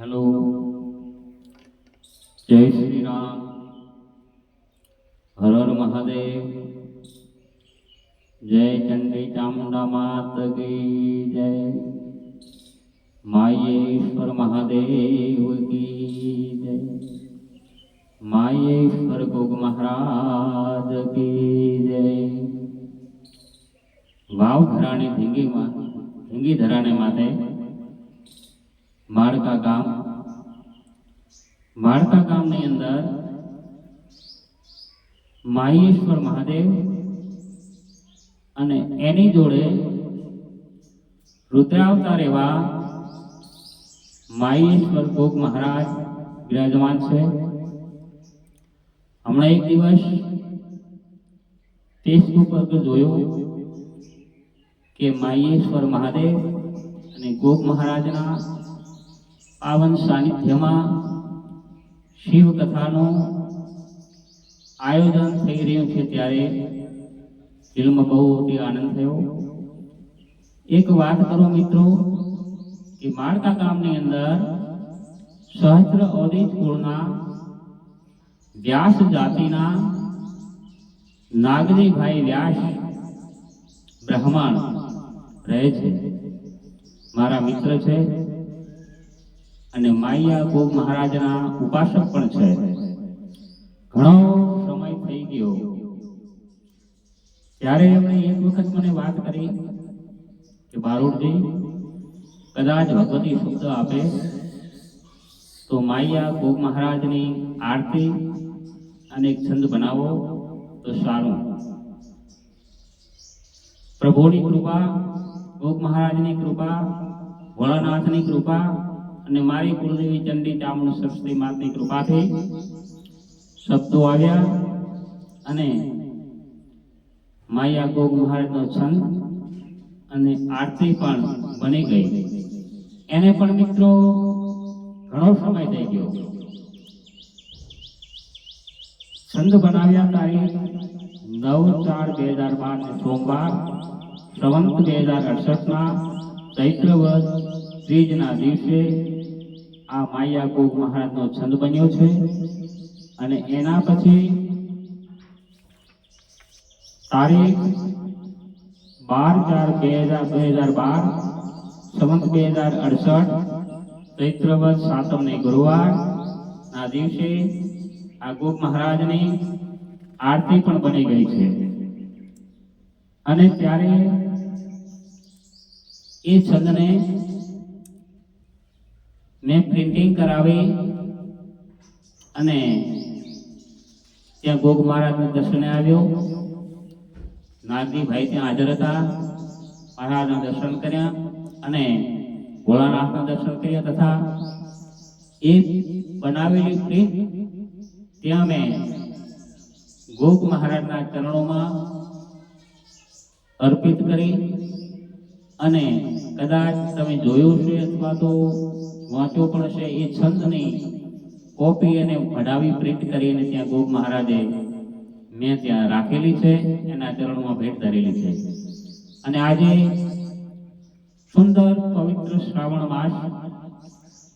Hello. જય શ્રી રામ. હર હર મહાદેવ. જય ચંડી ચામુંડા માત કી જય. માયેશ્વર મહાદેવ કી જય. માયેશ્વર ગોગ મહારાજ કી જય. વાવ ધરાણી ધીંગીમાં ધીંગી ધરાણે માથે માળકા ગામ. માળકા ગામની અંદર માયેશ્વર મહાદેવ અને એની જોડે રુદ્રાવતાર એવા માયેશ્વર ભોગ મહારાજ બિરાજમાન છે. હમણાં એક દિવસ ફેસબુક પર જોયું કે માયેશ્વર મહાદેવ અને ગોપ મહારાજના પાવન સાનિધ્યમાં શિવ કથાનું આયોજન થઈ રહ્યું છે ત્યારે દિલમાં બહુ મોટી આનંદ થયો. એક વાત કરો મિત્રો, કે માળકા ગામની અંદર સહસ્ત્ર અધિક કુળના વ્યાસ જાતિના નાગરીભાઈ વ્યાસ બ્રાહ્મણ રહે છે. મારા મિત્ર છે. અને માયા ભોગ મહારાજના ઉપાસક પણ છે. ઘણો સમય થઈ ગયો. ત્યારે એમણે એક વખત મને વાત કરી કે બારોટજી કદાચ ભગવતી શબ્દ આપે તો માયા ભોગ મહારાજની આરતી અને એક છંદ બનાવો તો સારું. પ્રભુની કૃપા ભોગ મહારાજની કૃપા ભોળાનાથની કૃપા અને મારી કુળદેવી ચંડી ચામુંડ સરસ્વતી માતની કૃપાથી શબ્દો આવ્યા અને માયા ગોગ મહારાજનો છંદ અને આરતી પણ બની ગઈ. એને પણ મિત્રો ઘણો સમય થઈ ગયો. છંદ બનાવ્યા તારીખ નવ ચાર બે હજાર બાર સોમવાર સંવંત બે હજાર અડસઠના ચૈત્રવદ ત્રીજના દિવસે આ માયા ગોગ મહારાજનો છંદ બન્યો છે. અને એના પછી તારીખ બાર ચાર બે હજાર બે હજાર બાર, સંવત બે હજાર અડસઠ, ચૈત્રવદ સાતમને ગુરુવાર, ના દિવસે આ ગોપ મહારાજની આરતી પણ બની ગઈ છે. અને ત્યારે એ છંદને મેં પ્રિન્ટિંગ કરાવી અને ત્યાં ગોગ મહારાજના દર્શને આવ્યો. નાગજીભાઈ ત્યાં હાજર હતા. મહારાજના દર્શન કર્યા અને ભોળાનાથના દર્શન કર્યા તથા એ બનાવેલી પ્રિન્ટ ત્યાં મેં ગોગ મહારાજના ચરણોમાં અર્પિત કરી અને કદાચ તમે જોયું છે અથવા તો વાંચ્યો પણ છે, એ છંદની કોપી અને ભડાવી પ્રિન્ટ કરીને ત્યાં ગોપ મહારાજે મેં ત્યાં રાખેલી છે, એના ચરણમાં ભેટ ધરેલી છે. અને આજે સુંદર પવિત્ર શ્રાવણ માસ,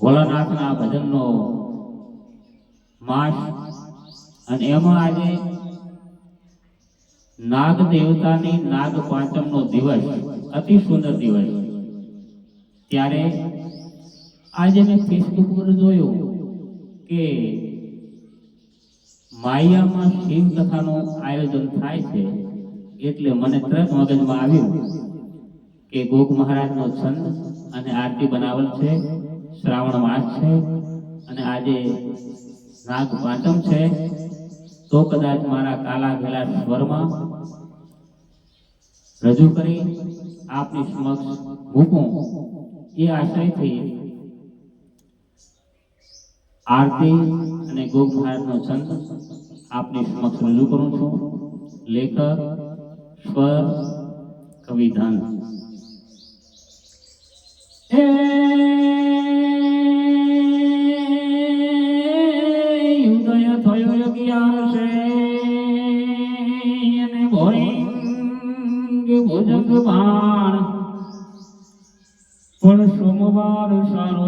ભોલાનાથના ભજનનો માસ, અને એમાં આજે નાગ દેવતાની નાગ પાંચમનો દિવસ, અતિ સુંદર દિવસ. ત્યારે આજે મેં ફેસબુક પર જોયું કે માયામાં શિવ કથાનું આયોજન થાય છે, એટલે મને તરત મગજમાં આવ્યું કે ગોગ મહારાજનો છંદ અને આરતી બનાવેલ છે, શ્રાવણ માસ છે, અને આજે નાગ પાંચમ છે, તો કદાચ મારા કાલા ઘેલા સ્વરમાં રજૂ કરી આપની સમક્ષ મૂકું. એ આશયથી આરતી અને ગોપ મહારાજનો છંદ આપની સમક્ષ રજૂ કરું છું. લેખક, સ્વર, કવિધન. ઉદય થયો અગિયાર છે અને ભોરિંગ ભુજંગ બાણ. પણ સોમવાર સારો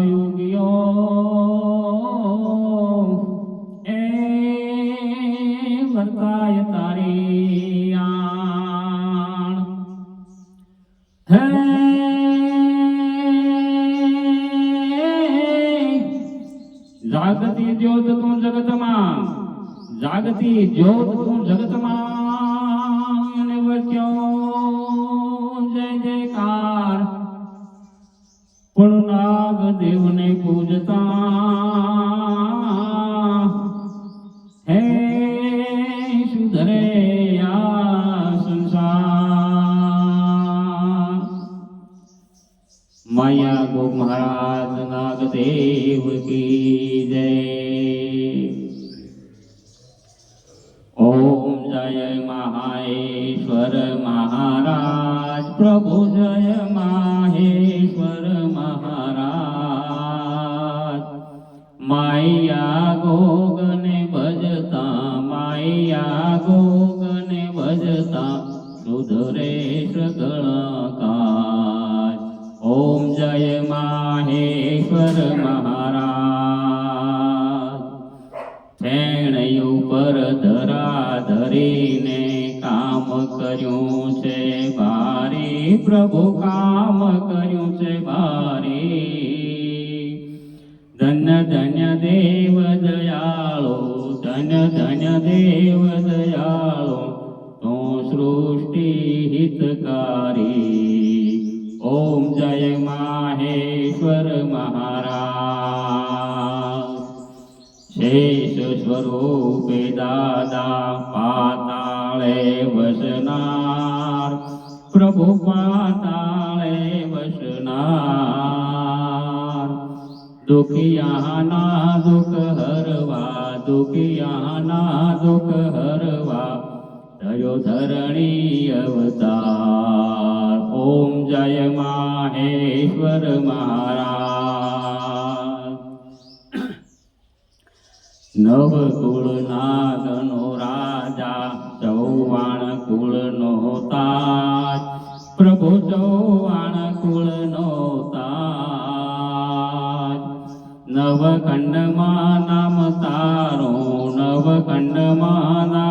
જાગતી જ્યોત જગતમાં વચ્યો જય જયકાર. પણ નાગ દેવને પૂજતા. હે સુધરે આ સંસાર. માયા ગો મહારાજ નાગદેવ કી જય. સુધરે સગળ કાજ ઓમ જય માહેશ્વર મહારાજ ફેણ ઉપર ધરા ધરીને કામ કર્યું છે ભારી પ્રભુ કામ કર્યું છે ભારી ધન્ય ધન્ય દેવ દયાળો ધન્ય ધન્ય દેવ તું સૃષ્ટિ હિતકારી ઓમ જય માહેશ્વર મહારાજ શેષ સ્વરૂપે દાદા પાતાળે વસનાર પ્રભુ પાતાળે વસનાર દુખિયાના દુઃખ હરવા દુખિયાના દુઃખ હરવા થયો ધરણી અવતાર ઓમ જય માહેશ્વર મહારાજ નવકુળના ગનો રાજા ચૌવાણ કુળનો તાજ પ્રભુ ચૌવાણ કુળનો તાજ નવખંડમાં નામ તારો નવખંડમાં નામ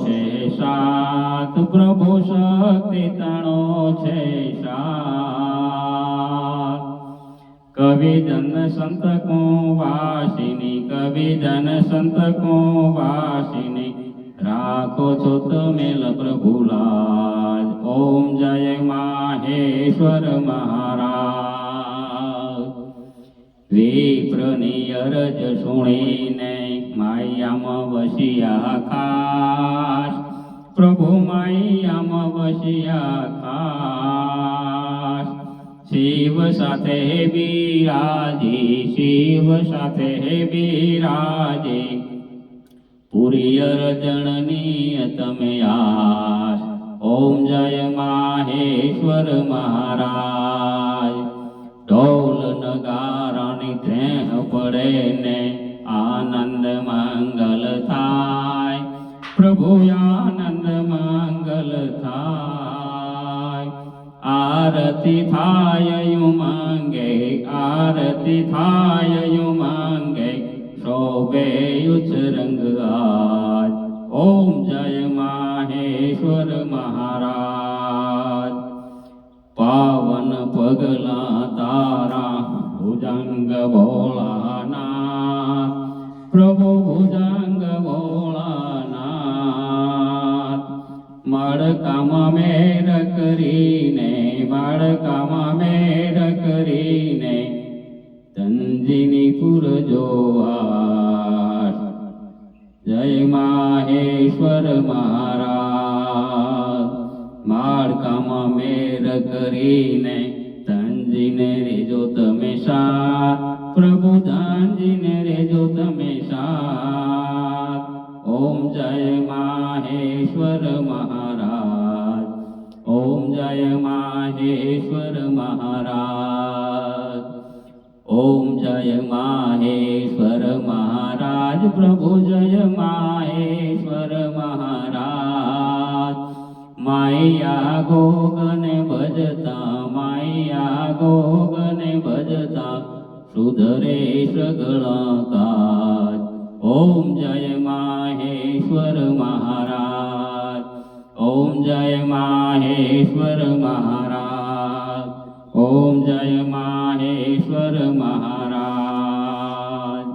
છે સાત પ્રભુ શક્તિ છે સાત કવિ જન સંત કો વાસિની કવિ જન સંત કો વાસિની જય માહેશ્વર મહારાજ વિપ્રની અરજ સુણીને માયામાં વસિયા ખાસ પ્રભુ માયામાં વસિયા ખાસ શિવ સાથે બિરાજી શિવ સાથે બિરાજી પુરી અરજણની તમે આસ ઓમ જય માહેશ્વર મહારાજ. ઢોલ નગારાની ધ્રેહ પડે ને આનંદ મંગલ થાય. પ્રભુ આનંદ મંગલ થાય. આરતી થાય યુમાંગે આરતી થાય યુમાંગે શોભે યુચ રંગ આજ ઓમ જય માહેશ્વર મહારાજ પાવન પગલા તારા ભુજંગ ભોળાના પ્રભુ ભુજંગ ભોળાનાથ માળકામાં મેર કરીને માળકામાં મેર કરીને તંજીની પુર જોવા જય માહેશ્વર મહારાજ માળકામાં મેર કરીને ગોગને ભજતા સુધરે સગળા કાજ ઓમ જય માહેશ્વર મહારાજ. ઓમ જય માહેશ્વર મહારાજ. ઓમ જય માહેશ્વર મહારાજ.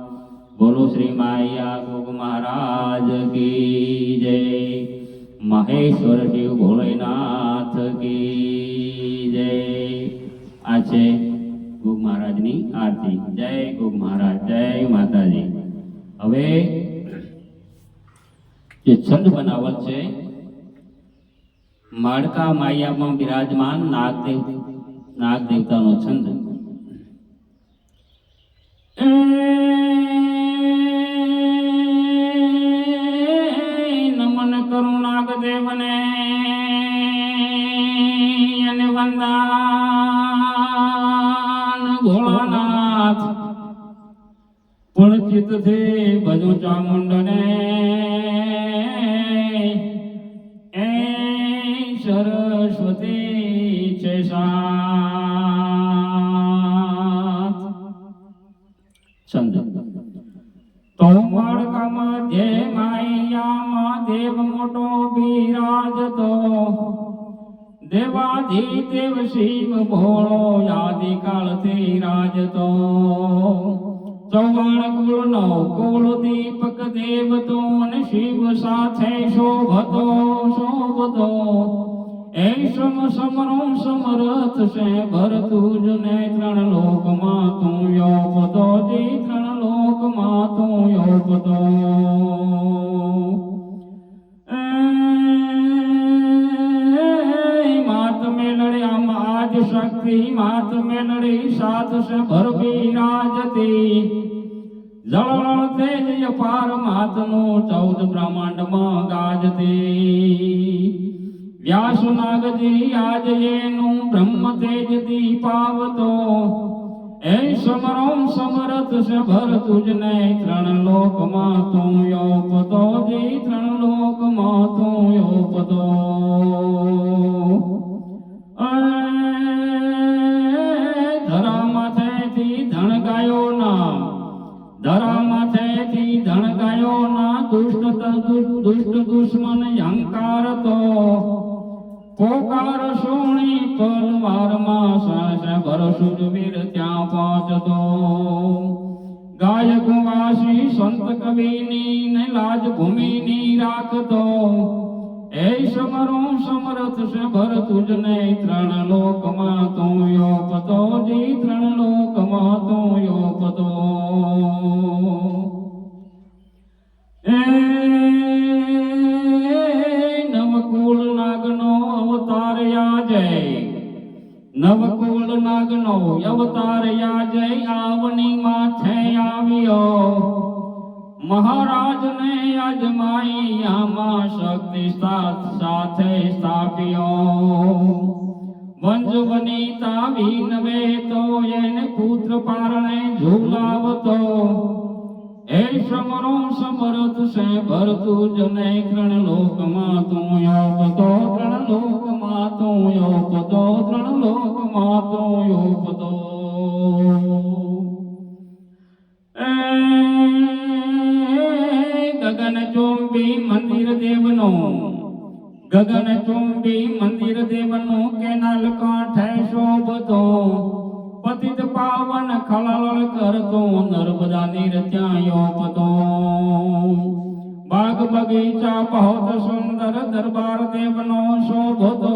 બોલો શ્રી માયા ગોગ મહારાજ કી જય. મહેશ્વર શિવ ભોલેનાથ કી આ છે ગોગ મહારાજની આરતી. જય ગોગ મહારાજ, જય માતાજી. હવે જે છંદ બનાવલ છે માળકા માયામાં બિરાજમાન નાગદેવ નાગ દેવતાનો છંદ. ભોળાનાથ પણ ચિત્તથી ભજું ચામુંડને દેવાધી દેવ શિવ ભોળો યાદી કાળથી રાજતો. ચૌહાણ કુળનો કુળ દીપક દેવતો ને શિવ સાથે શોભતો શોભતો. એ સમ સમરો સમરથ છે ભરતુજ ને ત્રણ લોકમાં તું યોપતો જે ત્રણ લોકમાં તું યોપતો આજ શક્તિ માત મેલડી સાત સે ભરવી રાજતી જળણ તેજ અપાર માતનું ચૌદ બ્રહ્માંડમાં ગાજતી. વ્યાસ નાગજી આજ એનું બ્રહ્મ તેજ દીપાવતો. એ સમરમ સમરથ સે ભર તુજને ત્રણ લોકમાં તું યોપતો. જી ત્રણ લોકમાં તું યોપતો. ધરા માથેથી ધણ ના દુષ્ટ દુષ્ટ દુશ્મન અહંકાર તો. પોકાર સોણી તલવારમાં સાસ ભર વીર ત્યાં પહોંચતો. ગાય કુવાસી સંત કવિની ને લાજ ભૂમિની રાખતો. એ સમરો સમરથ છે ભર તુજને ત્રણ લોકમાં તું યોપતો જી ત્રણ લોકમાં તું યોપતો એ સમરો સમરથ સે ભરતું જને ત્રણ લોકમાં તું યોપતો ત્રણ લોકમાં તું યોપતો ત્રણ લોકમાં તું યોપતો એ ગગન ચોંબી મંદિર દેવનો, ગગન ચોંબી મંદિર દેવનો કેનાલ કાંઠે કરતો નર્મદા નીર ત્યાં યોપતો બાગ બગીચા બહોત સુંદર દરબાર દેવનો શોભતો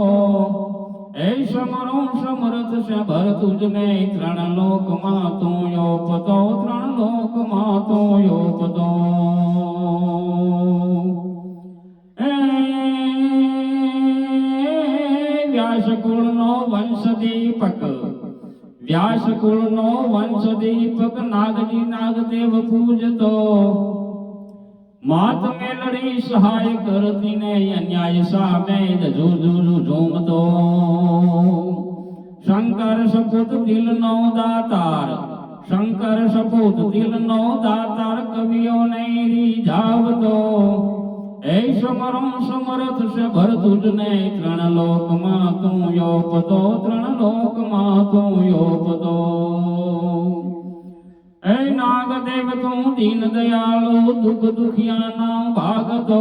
એ સમરો સમરથ છે ભર તુજને ત્રણ લોકમાં તું યોપતો ત્રણ લોકમાં તું યોપતો એ વ્યાસકુળનો વંશ દીપક નાગજી નાગદેવ પૂજતો માત મેલડી સહાય કરતી ને અન્યાય સામે ઝુઝુ ઝૂમતો શંકર સપૂત દિલનો દાતાર શંકર સપૂત દિલનો દાતાર કવિઓને રીઝાવતો એ સમરો સમરથ છે ભર તુજને ત્રણ લોકમાં તું યોપતો ત્રણ લોકમાં તું યોપતો નાગદેવ તું દીન દયાળુ, દુઃખ દુખિયાના ભાગતો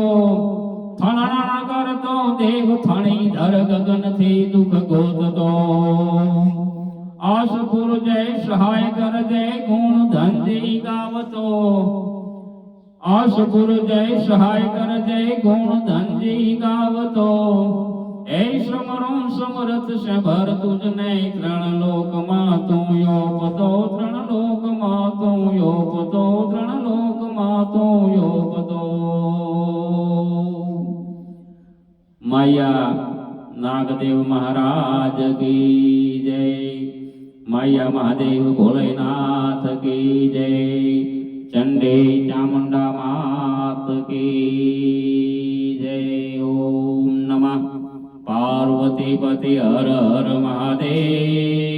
થણણા કરતો દેવ થણી ધર ગગનથી દુઃખ ગોતતો આશપુર જય સહાય કર જય ગુણ ધન ગાવતો. આશપુર જય, સહાય કર જય, ગુણ ધનજી ગાવતો। એ સમરું સમરથ શબર તુજને ત્રણ લોકમાં તું યોપતો, ત્રણ લોકમાં તું યોપતો, ત્રણ લોકમાં તું યોપતો। માયા નાગદેવ મહારાજ કી જય, માયા મહાદેવ ભોલેનાથ કી જય। ચંડી ચામુંડા માત કી જય ઓમ નમઃ પાર્વતીપતિ હર હર મહાદેવ